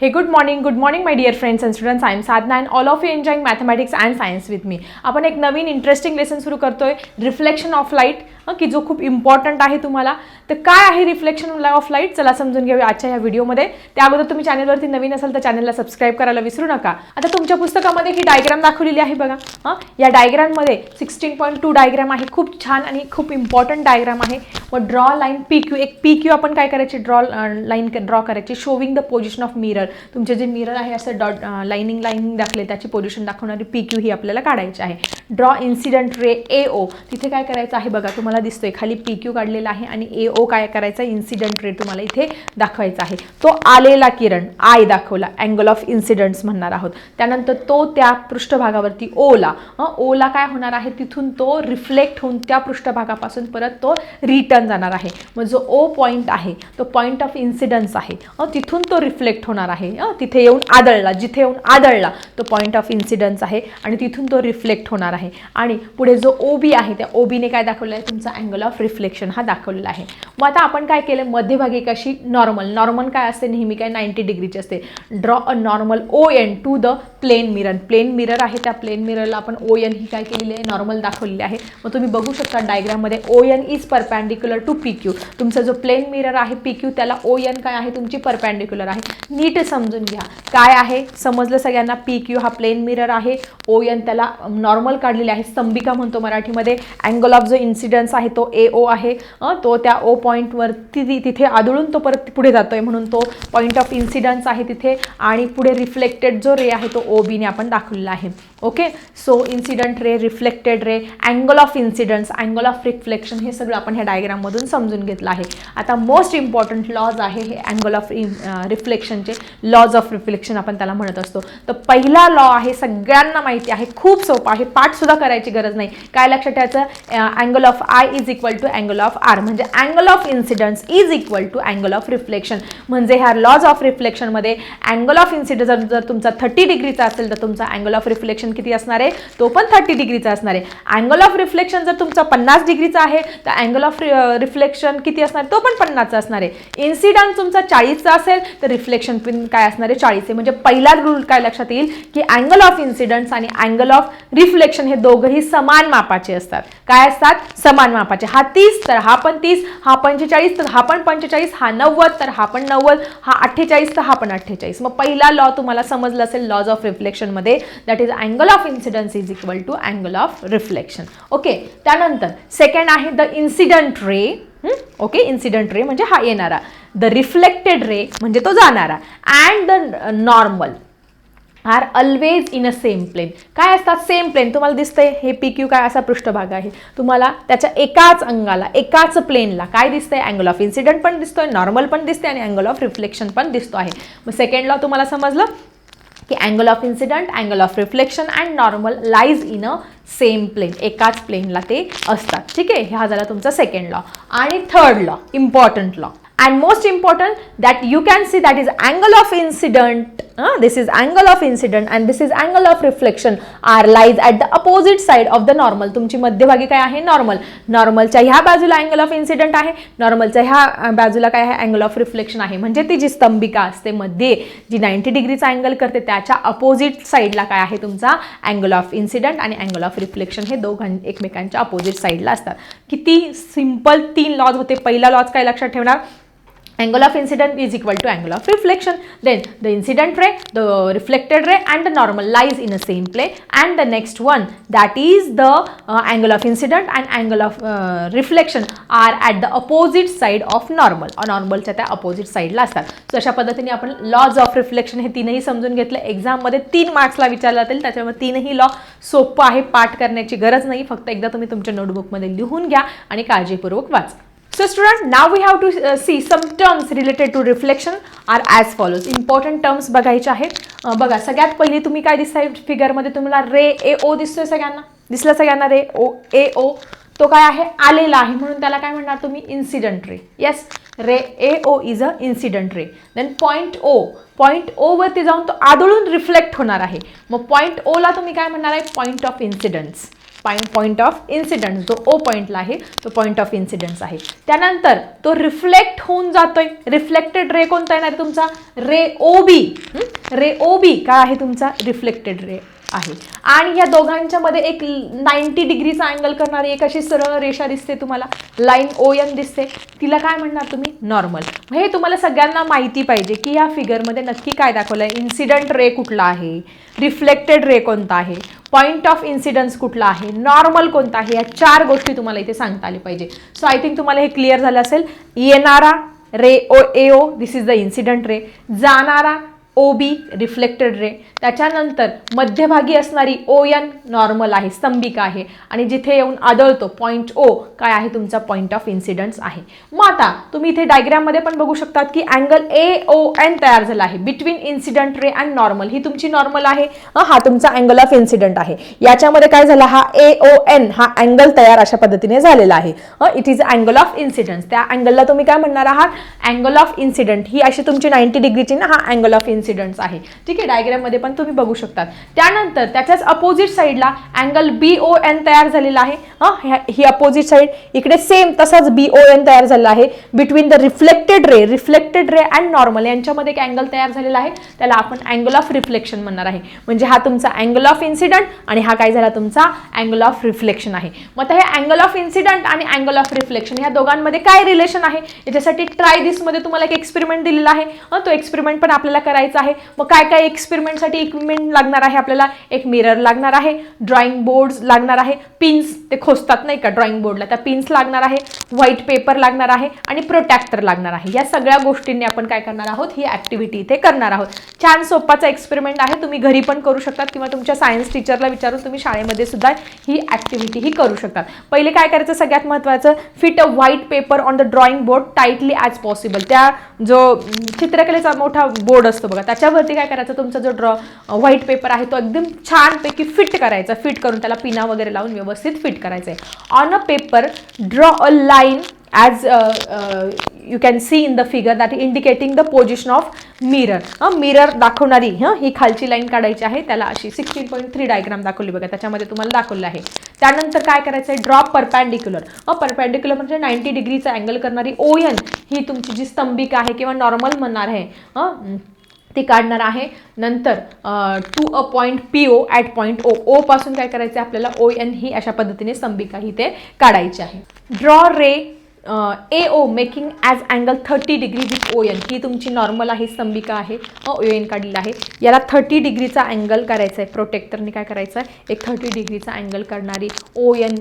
Hey good morning good morning my dear friends and students I am Sadhana and all of you enjoying mathematics and science with me आपण एक नवीन interesting lesson सुरू करतो आहे reflection of light की जो खूप important आहे तुम्हाला. तर काय आहे रिफ्लेक्शन ऑफ लाइट चला समजून घेऊया आजच्या या व्हिडिओमध्ये त्या अगोदर तुम्ही चॅनलवरती नवीन असाल तर चॅनलला सबस्क्राईब करायला विसरू नका. आता तुमच्या पुस्तकामध्ये ही डायग्राम दाखवलेली आहे बघा. हां या डायग्राममध्ये सिक्स्टीन पॉईंट टू डायग्राम आहे. खूप छान आणि खूप इम्पॉर्टंट डायग्राम आहे. मग ड्रॉ लाईन पी क्यू एक पी क्यू आपण काय करायची? ड्रॉ लाईन ड्रॉ करायची. Showing the position of mirror तुमचे जे मिरर आहे असं डॉट लाईनिंग लाईनिंग दाखले त्याची पोझिशन दाखवणारी पी क्यू ही आपल्याला काढायची आहे. ड्रॉ इन्सिडंट रे ए ओ तिथे काय करायचं आहे बघा तुम्हाला दिसतोय. खाली पी क्यू काढलेला आहे आणि ए ओ काय करायचा? इन्सिडंट रे तुम्हाला इथे दाखवायचा आहे. तो आलेला किरण आय दाखवला. अँगल ऑफ इन्सिडंट्स म्हणणार आहोत. त्यानंतर तो त्या पृष्ठभागावरती ओला. ओला काय होणार आहे? तिथून तो रिफ्लेक्ट होऊन त्या पृष्ठभागापासून परत तो रिटर्न जाणार आहे. मग जो ओ पॉईंट आहे तो पॉईंट ऑफ इन्सिडन्स आहे. तिथून तो रिफ्लेक्ट होणार आहे. तिथे येऊन आदळला जिथे येऊन आदळला तो पॉईंट ऑफ इन्सिडन्स आहे आणि तिथून तो रिफ्लेक्ट होणार आहे. आणि पुढे जो ओ बी आहे त्या ओ बीने काय दाखवलं आहे? तुमचा अँगल ऑफ रिफ्लेक्शन हा दाखवलेला आहे. मग आता आपण काय केलं? मध्यभागी कशी नॉर्मल नॉर्मल काय असते? नेहमी काय नाईन्टी डिग्रीची असते. Draw a normal O N to the plane mirror plane mirror आहे त्या प्लेन मिररला आपण ओ एन ही काय केलेली आहे? नॉर्मल दाखवलेली आहे. मग तुम्ही बघू शकता डायग्राममध्ये O N is perpendicular to P Q तुमचा जो प्लेन मिरर आहे पी क्यू त्याला ओ एन काय आहे? तुमची परपॅन्डिक्युलर आहे. नीट समजून घ्या. काय आहे? समजलं सगळ्यांना पी क्यू हा प्लेन मिरर आहे. ओ एन त्याला नॉर्मल काढलेले आहे. स्तंभिका म्हणतो मराठीमध्ये. अँगल ऑफ जो इन्सिडन्स आहे तो ए ओ आहे. तो त्या ओ पॉईंटवरती तिथे आदळून तो परत पुढे जातो आहे म्हणून तो पॉईंट ऑफ इन्सिडन्स आहे तिथे. आणि पुढे रिफ्लेक्टेड जो रे आहे तो ओ बीने आपण दाखवलेला आहे. Okay so incident ray reflected ray angle of incidence angle of reflection हे सगळं आपण ह्या डायग्राममधून समजून घेतलं आहे. आता मोस्ट इम्पॉर्टंट लॉज आहे हे अँगल ऑफ रिफ्लेक्शनचे लॉज ऑफ रिफ्लेक्शन आपण त्याला म्हणत असतो. तर पहिला लॉ आहे सगळ्यांना माहिती आहे खूप सोपा आहे पाठसुद्धा करायची गरज नाही. काय लक्षात ठेवायचं? Angle of I is equal to angle of R म्हणजे angle of incidence is equal to angle of reflection म्हणजे ह्या लॉज ऑफ रिफ्लेक्शनमध्ये अँगल ऑफ इन्सिडन्स जर जर तुमचा थर्टी डिग्रीचा असेल तर तुमचा अँगल ऑफ रिफ्लेक्शन किती असणार आहे? तो पण थर्टी डिग्रीचा असणार आहे. अँगल ऑफ रिफ्लेक्शन जर तुमचा पन्नास डिग्रीचा आहे तर अँगल ऑफ रिफ्लेक्शन किती असणार तो पण पन्नासचा असणार आहे. इन्सिडंट तुमचा चाळीसचा असेल तर रिफ्लेक्शन पण काय असणार आहे? चाळीस आहे. म्हणजे पहिला रूल काय लक्षात येईल? की अँगल ऑफ इन्सिडंट्स आणि अँगल ऑफ रिफ्लेक्शन हे दोघंही समान मापाचे असतात. काय असतात? समान मापाचे. हा तीस तर हा पण तीस हा पंचेचाळीस तर हा पण पंचेचाळीस हा नव्वद तर हा पण नव्वद हा अठ्ठेचाळीस तर हा पण अठ्ठेचाळीस. मग पहिला लॉ तुम्हाला समजला असेल laws of रिफ्लेक्शनमध्ये that is angle of incidence is equal to angle of reflection okay त्यानंतर सेकंड आहे the incident ray okay incident ray म्हणजे हा येणारा. द रिफ्लेक्टेड रे म्हणजे तो जाणारा. And the normal are always in a same plane काय असतात? सेम प्लेन तुम्हाला दिसतंय? हे पी क्यू काय? असा पृष्ठभाग आहे. तुम्हाला त्याच्या एकाच अंगाला एकाच प्लेनला काय दिसतंय? अँगल ऑफ इन्सिडंट पण दिसतोय नॉर्मल पण दिसते आणि अँगल ऑफ रिफ्लेक्शन पण दिसतो आहे. मग सेकंड लॉ तुम्हाला समजलं? की angle of incident angle of reflection and normal lies in a same plane एकाच प्लेनला ते असतात. ठीक आहे? हा झाला तुमचा सेकंड लॉ आणि third law important law and most important that you can see that is angle of incident uh, this is angle of incident and this is angle of reflection r lies at the opposite side of the normal. तुमची मध्यभागी काय आहे? Normal नॉर्मलच्या ह्या बाजूला angle of incident आहे. नॉर्मलच्या ह्या बाजूला काय आहे? अँगल ऑफ रिफ्लेक्शन आहे. म्हणजे ती जी स्तंभिका असते मध्ये जी नाईन्टी डिग्रीचा अँगल करते त्याच्या अपोजिट साईडला काय आहे तुमचा? अँगल ऑफ इन्सिडंट आणि अँगल ऑफ रिफ्लेक्शन हे दोघां एकमेकांच्या अपोजिट साईडला असतात. किती सिंपल तीन लॉज होते. पहिला लॉज काय लक्षात ठेवणार? Angle of incident is equal to angle of reflection then the incident ray the reflected ray and the normal lies in the same plane and the next one that is the uh, angle of incident and angle of uh, reflection are at the opposite side of normal or नॉर्मलच्या त्या opposite साईडला असतात so अशा पद्धतीने आपण lodge of reflection हे तीनही समजून घेतलं एक्झाममध्ये तीन मार्क्सला विचारला जातील त्याच्यामुळे तीनही लॉ सोपं आहे पाठ करण्याची गरज नाही फक्त एकदा तुम्ही तुमच्या नोटबुकमध्ये लिहून घ्या आणि काळजीपूर्वक वाचा So student, now we have to uh, see some terms related to reflection are as follows. Important terms बघायचे आहेत. बघा सगळ्यात पहिली तुम्ही काय दिसताय फिगरमध्ये तुम्हाला रे ए ओ दिसतोय सगळ्यांना? दिसलं सगळ्यांना रे ओ ए ओ? तो काय आहे? आलेला आहे. म्हणून त्याला काय म्हणणार तुम्ही? Incident ray yes ray A O is a incident ray then point O point ओवरती जाऊन तो आदळून रिफ्लेक्ट होणार आहे. मग पॉईंट ओला तुम्ही काय म्हणणार आहे? Point of incidents point of incidence जो ओ पॉईंटला आहे तो पॉईंट ऑफ इन्सिडन्स आहे. त्यानंतर तो रिफ्लेक्ट होऊन जातोय. रिफ्लेक्टेड रे कोणता येणार तुमचा? रे ओ बी रे ओ बी काय आहे तुमचा? रिफ्लेक्टेड रे आहे. आणि या दोघांच्या मध्ये एक नाईन्टी डिग्रीचा अँगल करणारी एक अशी सरळ रेषा दिसते तुम्हाला. लाईन ओ एन दिसते. तिला काय म्हणणार तुम्ही? नॉर्मल हे तुम्हाला सगळ्यांना माहिती पाहिजे की या फिगरमध्ये नक्की काय दाखवलं आहे इन्सिडंट रे कुठला आहे? रिफ्लेक्टेड रे कोणता आहे? पॉईंट ऑफ इन्सिडन्स कुठला आहे? नॉर्मल कोणता आहे? या चार गोष्टी तुम्हाला इथे सांगता आले पाहिजे. सो आय थिंक तुम्हाला हे क्लिअर झालं असेल. येणारा ray O A O this is the incident ray. जाणारा ओ बी रिफ्लेक्टेड रे त्याच्यानंतर मध्यभागी असणारी ओ एन नॉर्मल आहे स्तंभिका आहे. आणि जिथे येऊन आदळतो पॉईंट ओ काय आहे? तुमचा पॉईंट ऑफ इन्सिडन्स आहे. मग आता तुम्ही इथे डायग्राममध्ये पण बघू शकतात की अँगल ए ओ एन तयार झाला आहे. Between incident ray and normal ही तुमची नॉर्मल आहे. हा तुमचा अँगल ऑफ इन्सिडंट आहे. याच्यामध्ये काय झाला? हा ए ओ एन हा अँगल तयार अशा पद्धतीने झालेला आहे. It is angle of incidence त्या अँगलला तुम्ही काय म्हणणार आहात? अँगल ऑफ इन्सिडंट ही अशी तुमची नाईन्टी डिग्रीची ना हा अँगल ऑफ इन्सिडन्स आहे. ठीक आहे डायग्राममध्ये पण तुम्ही बघू शकतात. त्यानंतर त्याच्याच अपोजिट साईडला अँगल बी ओ एन तयार झालेला आहे. ही अपोजिट साईड इकडे सेम तसाच बी ओ एन तयार झालेला आहे. Between the reflected ray reflected ray and normal यांच्यामध्ये एक अँगल तयार झालेला आहे. त्याला आपण अँगल ऑफ रिफ्लेक्शन म्हणणार आहे. म्हणजे हा तुमचा अँगल ऑफ इन्सिडंट आणि हा काय झाला तुमचा? अँगल ऑफ रिफ्लेक्शन आहे. मग आता हे अँगल ऑफ इन्सिडंट आणि अँगल ऑफ रिफ्लेक्शन ह्या दोघांमध्ये काय रिलेशन आहे? याच्यासाठी ट्राय दिसमध्ये तुम्हाला एक एक्सपेरिमेंट दिलेला आहे. तो एक्सपेरिमेंट पण आपल्याला करायचा आहे. मग काय काय एक्सपेरिमेंटसाठी इक्विपमेंट लागणार आहे आपल्याला? एक मिरर लागणार आहे. ड्रॉइंग बोर्ड्स लागणार आहे. पिन्स ते खोसतात नाही का ड्रॉइंग बोर्डला त्या पिन्स लागणार आहे. व्हाईट पेपर लागणार आहे आणि प्रोटॅक्टर लागणार आहे. या सगळ्या गोष्टींनी आपण काय करणार आहोत? ही ऍक्टिव्हिटी इथे करणार आहोत. छान सोपाचा एक्सपेरिमेंट आहे. तुम्ही घरी पण करू शकतात किंवा तुमच्या सायन्स टीचरला विचारून तुम्ही शाळेमध्ये सुद्धा ही ऍक्टिव्हिटी ही करू शकतात. पहिले काय करायचं? सगळ्यात महत्त्वाचं fit a white paper on the drawing board tightly as possible त्या जो चित्रकलेचा मोठा बोर्ड असतो बघा त्याच्यावरती काय करायचं? तुमचा जो ड्रॉ व्हाईट पेपर आहे तो एकदम छानपैकी फिट करायचा. फिट करून त्याला पिना वगैरे लावून व्यवस्थित फिट करायचं आहे on a paper draw a line as you can see in the figure that indicating the position of mirror mirror दाखवणारी हं ही खालची लाईन काढायची आहे. त्याला अशी सिक्स्टीन पॉईंट थ्री डायग्राम दाखवली बघा. त्याच्यामध्ये तुम्हाला दाखवलं आहे. त्यानंतर काय करायचं आहे ड्रॉप परपॅन्डिक्युलर अ परपॅन्डिक्युलर म्हणजे नाईन्टी डिग्रीचा अँगल करणारी ओयन ही तुमची जी स्तंभिका आहे किंवा नॉर्मल म्हणणार आहे. हं ती काढणार आहे. नंतर to a point P O at point O O पासून काय करायचं आहे आपल्याला? ओ एन ही अशा पद्धतीने संबिका ही ते काढायची आहे. Draw ray A O making as angle thirty degree with O N ही तुमची नॉर्मल आहे संबिका आहे. ओ एन काढलेला आहे. याला थर्टी डिग्रीचा अँगल करायचा आहे. प्रोटेक्टरने काय करायचं आहे? एक थर्टी डिग्रीचा अँगल करणारी ओ एन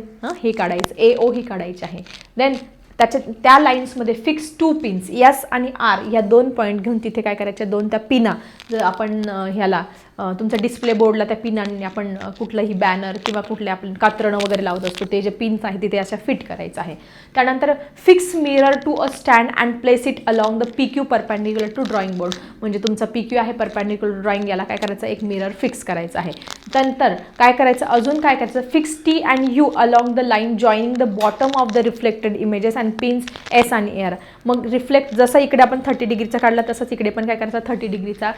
हे काढायचं. ए ओ ही काढायची आहे. देन त्याच्या त्या लाईन्समध्ये फिक्स टू पिन्स यस आणि आर या दोन पॉईंट घेऊन तिथे काय करायच्या दोन त्या पिना जर आपण ह्याला तुमच्या डिस्प्ले बोर्डला त्या पिनांनी आपण कुठलंही बॅनर किंवा कुठले आपण कात्रणं वगैरे लावत असतो ते जे पिन्स आहे तिथे अशा फिट करायचं आहे. त्यानंतर fix mirror to a stand and place it along the P Q perpendicular to drawing board म्हणजे तुमचा पी क्यू आहे परपॅन्डिक्युलर ड्रॉइंग याला काय करायचं? एक मिरर फिक्स करायचं आहे. नंतर काय करायचं? अजून काय करायचं? Fix T and U along the line joining the bottom of the reflected images and pins S आणि एअर मग रिफ्लेक्ट जसं इकडे आपण थर्टी डिग्रीचा काढला तसंच इकडे पण काय करायचं? थर्टी डिग्रीचा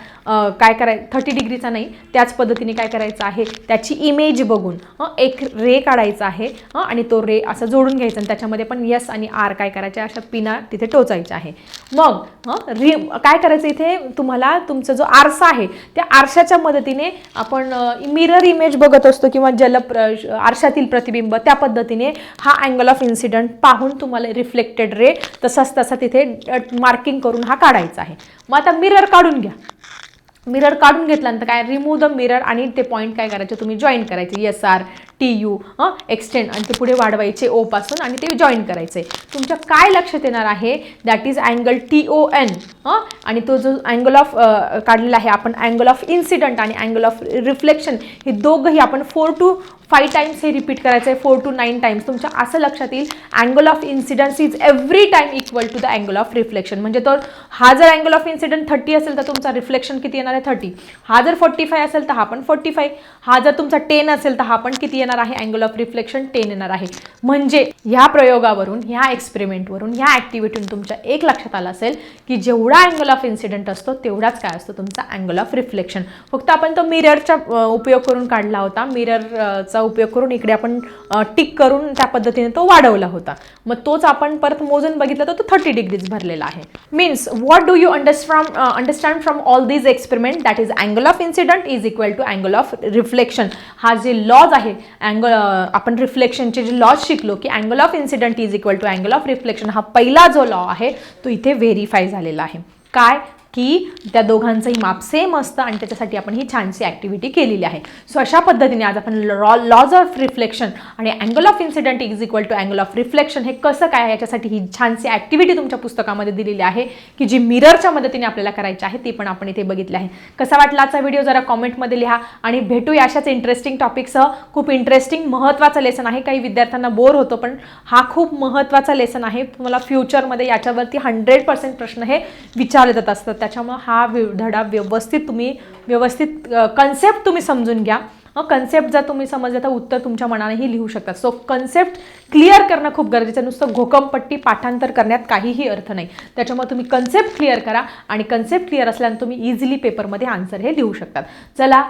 काय कराय थर्टी डिग्रीचा नाही त्याच पद्धतीने काय करायचं आहे त्याची इमेज बघून एक रे काढायचा आहे आणि तो रे असं जोडून घ्यायचा आणि त्याच्यामध्ये पण यस आणि आर काय करायचे अशा पिना तिथे टोचायच्या आहे. मग रि काय करायचं इथे? तुम्हाला तुमचा जो आरसा आहे त्या आरशाच्या मदतीने आपण मिरर इमेज बघत असतो किंवा जल आरशातील प्रतिबिंब त्या पद्धतीने हा अँगल ऑफ इन्सिडंट पाहून तुम्हाला रिफ्लेक्टेड रे तसाच तसा तिथे मार्किंग करून हा काढायचा आहे. मग आता मिरर काढून घ्या. मिरर काढून घेतल्यानंतर काय? रिमूव्ह द मिरर आणि ते पॉईंट काय करायचे? तुम्ही जॉईन करायचे. एस आर टी यू हां? एक्सटेंड आणि ते पुढे वाढवायचे ओपासून आणि ते जॉईन करायचे. तुमच्या काय लक्षात येणार आहे? That is angle T O N हां? आणि तो जो अँगल ऑफ काढलेला आहे आपण अँगल ऑफ इन्सिडंट आणि अँगल ऑफ रिफ्लेक्शन हे दोघंही आपण फोर टू फाईव्ह टाइम्स हे रिपीट करायचं आहे फोर टू नाईन टाइम्स तुमच्या असं लक्षात येईल angle of incidence is every time equal to the angle of reflection म्हणजे तर हा जर अँगल ऑफ इन्सिडंट थर्टी असेल तर तुमचा रिफ्लेक्शन किती येणार आहे? थर्टी हा जर फोर्टी फाय असेल तर हा पण फोर्टी फाय हा जर तुमचा टेन असेल तर हा पण किती येणार आहे? अँगल ऑफ रिफ्लेक्शन टेन येणार आहे. म्हणजे ह्या प्रयोगावरून ह्या एक्सपेरिमेंटवरून ह्या ॲक्टिव्हिटीतून तुमच्या एक लक्षात आलं असेल की जेवढा अँगल ऑफ इन्सिडंट असतो तेवढाच काय असतो तुमचा अँगल ऑफ रिफ्लेक्शन फक्त आपण तो मिररचा उपयोग करून काढला होता. मिररचा उपयोग करून इकडे आपण टिक करून त्या पद्धतीने तो वाढवला होता. मग तोच आपण परत मोजून बघितला तर तो थर्टी डिग्रीज भरलेला आहे. Means what do you understand understand from all these experiment that is angle of incident is equal to angle of reflection हा जे लॉज आहे अँगल आपण रिफ्लेक्शनचे जे लॉज शिकलो की angle of incident is equal to angle of reflection हा पहिला जो लॉ आहे तो इथे व्हेरीफाय झालेला आहे. काय? की त्या दोघांचंही माप सेम असतं आणि त्याच्यासाठी आपण ही छानशी ॲक्टिव्हिटी केलेली आहे. सो अशा पद्धतीने आज आपण लॉ लॉज ऑफ रिफ्लेक्शन आणि angle of incident is equal to angle of reflection हे कसं काय आहे याच्यासाठी ही छानशी ॲक्टिव्हिटी तुमच्या पुस्तकामध्ये दिलेली आहे की जी मिररच्या मदतीने आपल्याला करायची आहे ती पण आपण इथे बघितली आहे. कसा वाटला आजचा व्हिडिओ जरा कॉमेंटमध्ये लिहा आणि भेटूया अशाच इंटरेस्टिंग टॉपिकसह खूप इंटरेस्टिंग महत्त्वाचं लेसन आहे. काही विद्यार्थ्यांना बोर होतो पण हा खूप महत्त्वाचा लेसन आहे. तुम्हाला फ्युचरमध्ये याच्यावरती हंड्रेड पर्सेंट प्रश्न हे विचारले जात असतात. त्याच्यामुळं हा वि- धडा व्यवस्थित तुम्ही व्यवस्थित कन्सेप्ट तुम्ही समजून घ्या. कन्सेप्ट जर तुम्ही समजलं तर उत्तर तुमच्या मनानेही लिहू शकता. सो कन्सेप्ट क्लिअर करणं खूप गरजेचं आहे. नुसतं घोकमपट्टी पाठांतर करण्यात काहीही अर्थ नाही. त्याच्यामुळे तुम्ही कन्सेप्ट क्लिअर करा आणि कन्सेप्ट क्लिअर असल्यानं तुम्ही इझिली पेपरमध्ये आन्सर हे लिहू शकतात. चला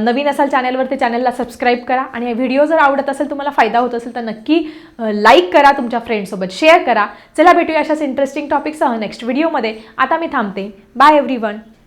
नवीन असाल चॅनलवर ते चॅनलला सबस्क्राईब करा आणि व्हिडिओ जर आवडत असेल तुम्हाला फायदा होत असेल तर नक्की लाईक करा तुमच्या फ्रेंडसोबत शेअर करा. चला भेटूया अशाच इंटरेस्टिंग टॉपिकसह नेक्स्ट व्हिडिओमध्ये आता मी थांबते. Bye every